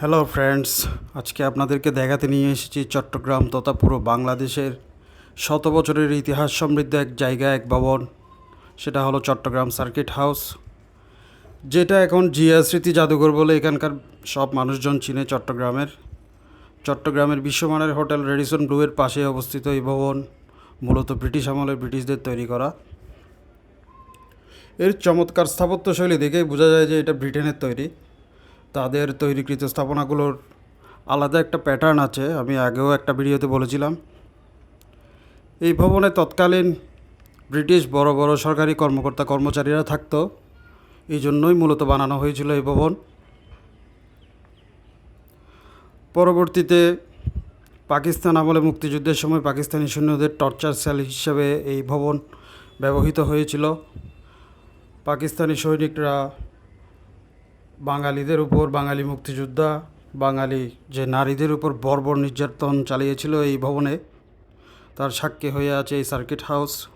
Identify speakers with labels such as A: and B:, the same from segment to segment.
A: Hello friends আজকে আপনাদেরকে দেখাতে নিয়ে এসেছি চট্টগ্রাম তথা পুরো বাংলাদেশের শত বছরের ইতিহাস সমৃদ্ধ এক জায়গা, এক ভবন। সেটা হলো চট্টগ্রাম সার্কিট হাউস। যেটা এখন জিয়া স্মৃতি জাদুঘর বলে এখানকার সব মানুষজন চিনে চট্টগ্রামের। চট্টগ্রামের বিশ্বমানের হোটেল রেডিসন ব্লুয়ের পাশে অবস্থিত এই ভবন, মূলত ব্রিটিশ আমলের ব্রিটিশদের তৈরি করা। এর চমৎকার স্থাপত্যশৈলী দেখেই বোঝা যায় যে এটা ব্রিটেনের তৈরি। তাদের তৈরিকৃত স্থাপনাগুলোর আলাদা একটা প্যাটার্ন আছে, আমি আগেও একটা ভিডিওতে বলেছিলাম। এই ভবনে তৎকালীন ব্রিটিশ বড় বড় সরকারি কর্মকর্তা কর্মচারীরা থাকতো, এই জন্যই মূলত বানানো হয়েছিল এই ভবন। পরবর্তীতে পাকিস্তান আমলে মুক্তিযুদ্ধের সময় পাকিস্তানি সৈন্যদের টর্চার সেল হিসেবে এই ভবন ব্যবহৃত হয়েছিল। পাকিস্তানি সৈনিকরা বাঙালিদের উপর বাঙালি মুক্তিযোদ্ধা, বাঙালি যে নারীদের উপর বর্বর নির্যাতন চালিয়েছিল এই ভবনে, তার সাক্ষী হয়ে আছে এই সার্কিট হাউস।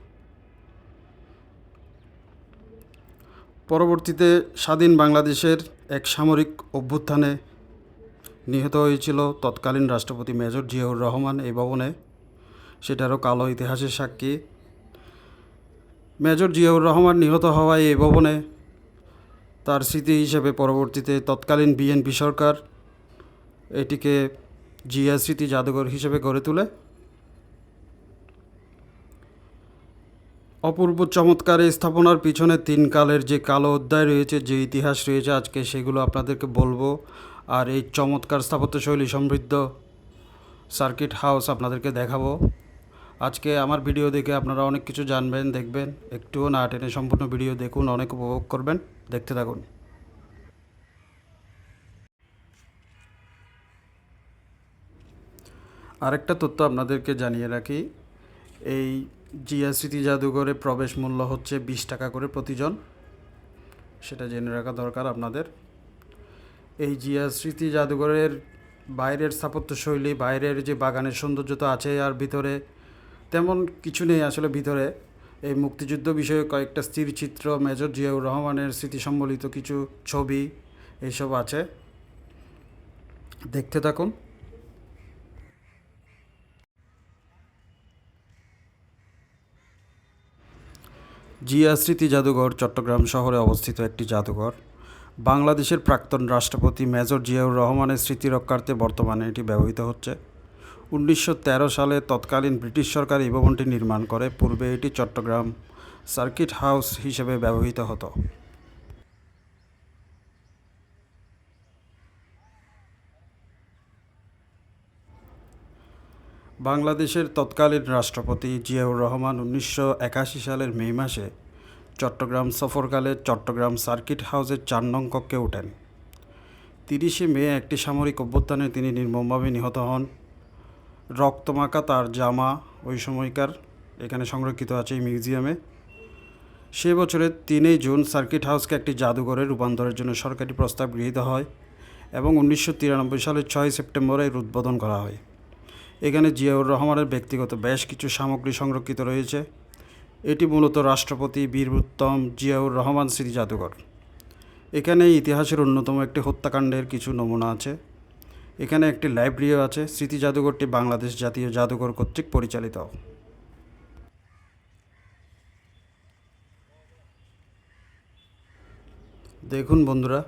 A: পরবর্তীতে স্বাধীন বাংলাদেশের এক সামরিক অভ্যুত্থানে নিহত হয়েছিল তৎকালীন রাষ্ট্রপতি মেজর জিয়াউর রহমান এই ভবনে। সেটারও কালো ইতিহাসের সাক্ষী। মেজর জিয়াউর রহমান নিহত হওয়ায় এই ভবনে তার স্মৃতি হিসেবে পরবর্তীতে তৎকালীন বিএনপি সরকার এটিকে জিয়া স্মৃতি জাদুঘর হিসেবে গড়ে তোলে। অপূর্ব চমৎকার স্থাপনার পিছনে তিন কালের যে কালো অধ্যায় রয়েছে, যে ইতিহাস রয়েছে, আজকে সেগুলো আপনাদেরকে বলব। আর এই চমৎকার স্থাপত্যশৈলী সমৃদ্ধ সার্কিট হাউস আপনাদেরকে দেখাবো। আজকে আমার ভিডিও দেখে আপনারা অনেক কিছু জানবেন, দেখবেন। একটুও না টেনে সম্পূর্ণ ভিডিও দেখুন, অনেক উপভোগ করবেন। দেখতে থাকুন। আরেকটা তথ্য আপনাদেরকে জানিয়ে রাখি, এই জিয়া স্মৃতি জাদুঘরে প্রবেশ মূল্য হচ্ছে বিশ টাকা করে প্রতিজন। সেটা জেনে রাখা দরকার আপনাদের। এই জিয়া স্মৃতি জাদুঘরের বাইরের স্থাপত্যশৈলী, বাইরের যে বাগানের সৌন্দর্য তো আছে আর ভিতরে তেমন কিছু নেই আসলে ভিতরে। এই মুক্তিযুদ্ধ বিষয়ে কয়েকটা স্থিরচিত্র মেজর জিয়াউর রহমানের স্মৃতি সম্বলিত কিছু ছবি এইসব আছে। দেখতে থাকুন। জিয়া স্মৃতি জাদুঘর চট্টগ্রাম শহরে অবস্থিত একটি জাদুঘর। বাংলাদেশের প্রাক্তন রাষ্ট্রপতি মেজর জিয়াউর রহমানের স্মৃতি রক্ষার্থে বর্তমানে এটি ব্যবহৃত হচ্ছে। উনিশশো তেরো সালে তৎকালীন ব্রিটিশ সরকার এই ভবনটি নির্মাণ করে। পূর্বে এটি চট্টগ্রাম সার্কিট হাউস হিসেবে ব্যবহৃত হতো। বাংলাদেশের তৎকালীন রাষ্ট্রপতি জিয়াউর রহমান উনিশশো একাশি সালের মে মাসে চট্টগ্রাম সফরকালে চট্টগ্রাম সার্কিট হাউসের চার নং কক্ষে ওঠেন। তিরিশে মে একটি সামরিক অভ্যুত্থানে তিনি নির্মমভাবে নিহত হন। রক্তমাখা তার জামা ওই সময়কার এখানে সংরক্ষিত আছে এই মিউজিয়ামে। সে বছরের তিনই জুন সার্কিট হাউসকে একটি জাদুঘরে রূপান্তরের জন্য সরকারি প্রস্তাব গৃহীত হয় এবং উনিশশো তিরানব্বই সালের ছয় সেপ্টেম্বর এর উদ্বোধন করা হয়। এখানে জিয়াউর রহমানের ব্যক্তিগত বেশ কিছু সামগ্রী সংরক্ষিত রয়েছে। এটি মূলত রাষ্ট্রপতি বীর উত্তম জিয়াউর রহমান স্মৃতি জাদুঘর। এখানে ইতিহাসের অন্যতম একটি হত্যাকাণ্ডের কিছু নমুনা আছে। এখানে একটি লাইব্রেরিও আছে, স্মৃতি জাদুঘরটি বাংলাদেশ জাতীয় জাদুঘর কর্তৃক পরিচালিত। দেখুন বন্ধুরা,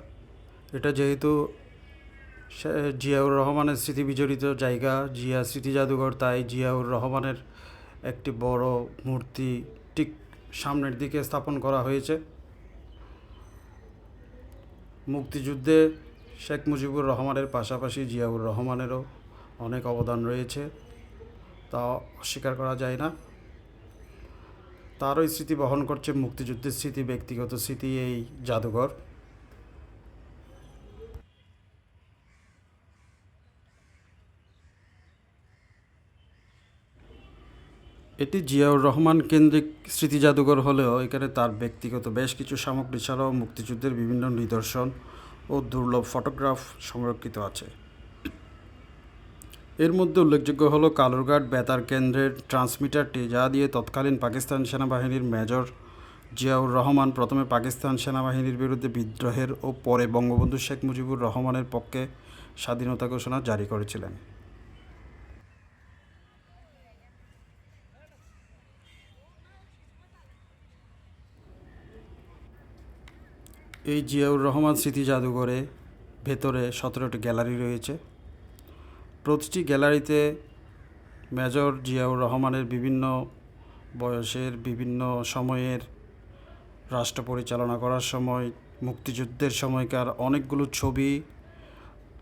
A: এটা যেহেতু জিয়াউর রহমানের স্মৃতি বিজড়িত জায়গা, জিয়া স্মৃতি জাদুঘর, তাই জিয়াউর রহমানের একটি বড় মূর্তি ঠিক সামনের দিকে স্থাপন করা হয়েছে। মুক্তিযুদ্ধে শেখ মুজিবুর রহমানের পাশাপাশি জিয়াউর রহমানেরও অনেক অবদান রয়েছে। তা অস্বীকার করা যায় না। তারই স্মৃতি বহন করছে মুক্তিযুদ্ধের স্মৃতি, ব্যক্তিগত স্মৃতি, এই জাদুঘর। এটি জিয়াউর রহমান কেন্দ্রিক স্মৃতি জাদুঘর হলেও এখানে তার ব্যক্তিগত বেশ কিছু সামগ্রী ছাড়াও মুক্তিযুদ্ধের বিভিন্ন নিদর্শন ও দুর্লভ ফটোগ্রাফ সংরক্ষিত আছে। এর মধ্যে উল্লেখযোগ্য হল কালুরঘাট বেতার কেন্দ্রের ট্রান্সমিটারটি যা দিয়ে তৎকালীন পাকিস্তান সেনাবাহিনীর মেজর জিয়াউর রহমান প্রথমে পাকিস্তান সেনাবাহিনীর বিরুদ্ধে বিদ্রোহের ও পরে বঙ্গবন্ধু শেখ মুজিবুর রহমানের পক্ষে স্বাধীনতা ঘোষণা জারি করেছিলেন। এই জিয়াউর রহমান স্মৃতি জাদুঘরে ভেতরে সতেরোটি গ্যালারি রয়েছে। প্রতিটি গ্যালারিতে মেজর জিয়াউর রহমানের বিভিন্ন বয়সের, বিভিন্ন সময়ের রাষ্ট্র পরিচালনা করার সময়, মুক্তিযুদ্ধের সময়কার অনেকগুলো ছবি,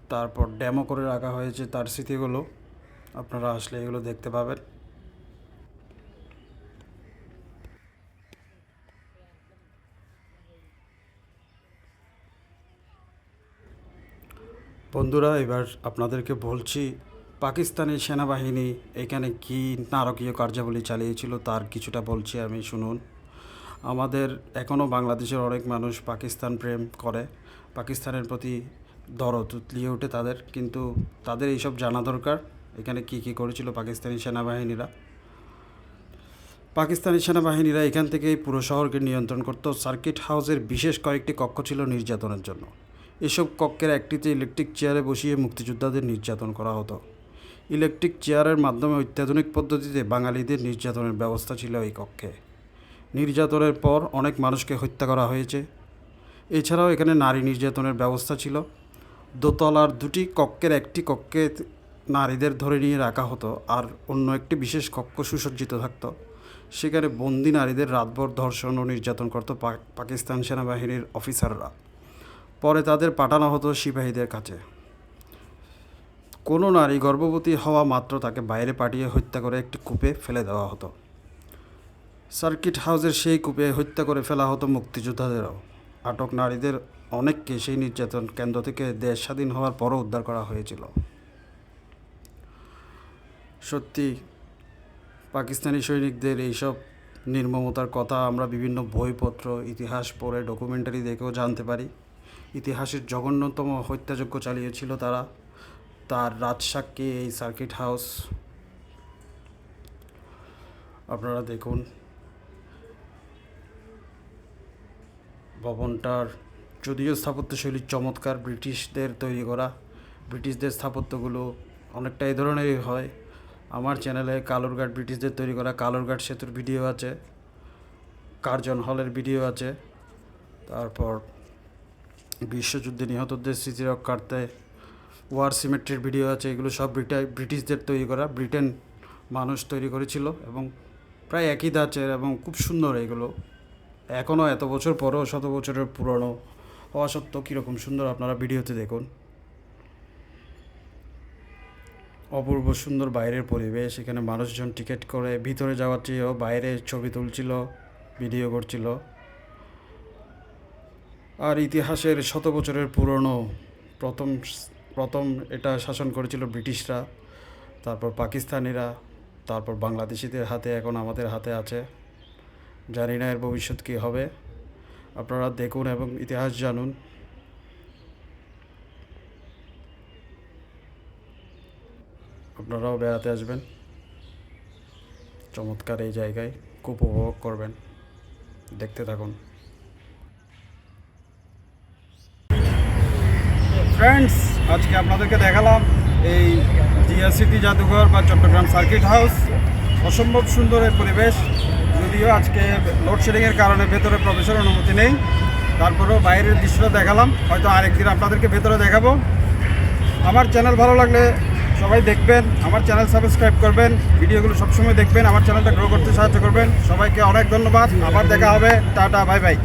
A: তারপর ডেমো করে রাখা হয়েছে তার স্মৃতিগুলো। আপনারা আসলে এগুলো দেখতে পাবেন। বন্ধুরা, এবার আপনাদেরকে বলছি পাকিস্তানি সেনাবাহিনী এখানে কি নারকীয় কার্যাবলী চালিয়েছিল তার কিছুটা বলছি আমি, শুনুন। আমাদের এখনও বাংলাদেশের অনেক মানুষ পাকিস্তান প্রেম করে, পাকিস্তানের প্রতি দরদ উতলিয়ে ওঠে তাদের, কিন্তু তাদের এইসব জানা দরকার, এখানে কি কি করেছিল পাকিস্তানি সেনাবাহিনীরা। পাকিস্তানি সেনাবাহিনীরা এখান থেকেই পুরো শহরকে নিয়ন্ত্রণ করত, সার্কিট হাউসের বিশেষ কয়েকটি কক্ষ ছিল নির্যাতনের জন্য। এসব কক্ষের একটিতে ইলেকট্রিক চেয়ারে বসিয়ে মুক্তিযোদ্ধাদের নির্যাতন করা হতো। ইলেকট্রিক চেয়ারের মাধ্যমে অত্যাধুনিক পদ্ধতিতে বাঙালিদের নির্যাতনের ব্যবস্থা ছিল এই কক্ষে। নির্যাতনের পর অনেক মানুষকে হত্যা করা হয়েছে। এছাড়াও এখানে নারী নির্যাতনের ব্যবস্থা ছিল। দোতলার দুটি কক্ষের একটি কক্ষে নারীদের ধরে নিয়ে রাখা হতো আর অন্য একটি বিশেষ কক্ষ সুসজ্জিত থাকত। সেখানে বন্দি নারীদের রাতভর ধর্ষণ ও নির্যাতন করত পাকিস্তান সেনাবাহিনীর অফিসাররা। পরে তাদের পাঠানো হতো সিপাহীদের কাছে। কোনো নারী গর্ভবতী হওয়া মাত্র তাকে বাইরে পাঠিয়ে হত্যা করে একটি কূপে ফেলে দেওয়া হতো। সার্কিট হাউসের সেই কূপে হত্যা করে ফেলা হতো মুক্তিযোদ্ধাদেরও। আটক নারীদের অনেককে সেই নির্যাতন কেন্দ্র থেকে দেশ স্বাধীন হওয়ার পরও উদ্ধার করা হয়েছিল। সত্যি, পাকিস্তানি সৈনিকদের এইসব নির্মমতার কথা আমরা বিভিন্ন বইপত্র, ইতিহাস পড়ে ডকুমেন্টারি দেখেও জানতে পারি। ইতিহাসের জঘন্যতম হত্যাযজ্ঞ চালিয়েছিল তারা। তার রাজসাক্ষী এই সার্কিট হাউস। আপনারা দেখুন। ভবনটার যদিও স্থাপত্যশৈলী চমৎকার ব্রিটিশদের তৈরি করা। ব্রিটিশদের স্থাপত্যগুলো অনেকটা এই ধরনেরই হয়। আমার চ্যানেলে কালুরঘাট ব্রিটিশদের তৈরি করা কালুরঘাট সেতুর ভিডিও আছে। কার্জন হলের ভিডিও আছে। তারপর বিশ্বযুদ্ধে নিহতদের স্মৃতি রক্ষার্থে ওয়ার সিমেট্রির ভিডিও আছে, এগুলো সব ব্রিটা- ব্রিটিশদের তৈরি করা, ব্রিটেন মানুষ তৈরি করেছিল এবং প্রায় একই ধাঁচের এবং খুব সুন্দর এগুলো। এখনও এত বছর পরেও শত বছরের পুরনো হওয়া সত্ত্বেও কীরকম সুন্দর আপনারা ভিডিওতে দেখুন। অপূর্ব সুন্দর বাইরের পরিবেশ, এখানে মানুষজন টিকিট করে ভিতরে যাওয়ার চেয়েও বাইরে ছবি তুলছিল, ভিডিও করছিল। আর ইতিহাসের শত বছরের পুরনো প্রথম প্রথম এটা শাসন করেছিল ব্রিটিশরা, তারপর পাকিস্তানিরা, তারপর বাংলাদেশিদের হাতে, এখন আমাদের হাতে আছে। জানি না এর ভবিষ্যৎ কী হবে। আপনারা দেখুন এবং ইতিহাস জানুন। আপনারাও বেড়াতে আসবেন। চমৎকার এই জায়গায়। খুব উপভোগ করবেন। দেখতে থাকুন। ফ্রেন্ডস আজকে আপনাদেরকে দেখালাম এই জিয়াসিটি জাদুঘর বা চট্টগ্রাম সার্কিট হাউস। অসম্ভব সুন্দর এই পরিবেশ। যদিও আজকে লোডশেডিংয়ের কারণে ভেতরে প্রবেশের অনুমতি নেই। তারপরেও বাইরের দৃশ্যটা দেখালাম। হয়তো আরেকদিন আপনাদেরকে ভেতরে দেখাবো। আমার চ্যানেল ভালো লাগলে সবাই দেখবেন, আমার চ্যানেল সাবস্ক্রাইব করবেন, ভিডিওগুলো সবসময় দেখবেন, আমার চ্যানেলটা গ্রো করতে সাহায্য করবেন। সবাইকে অনেক ধন্যবাদ। আবার দেখা হবে। Tata bye bye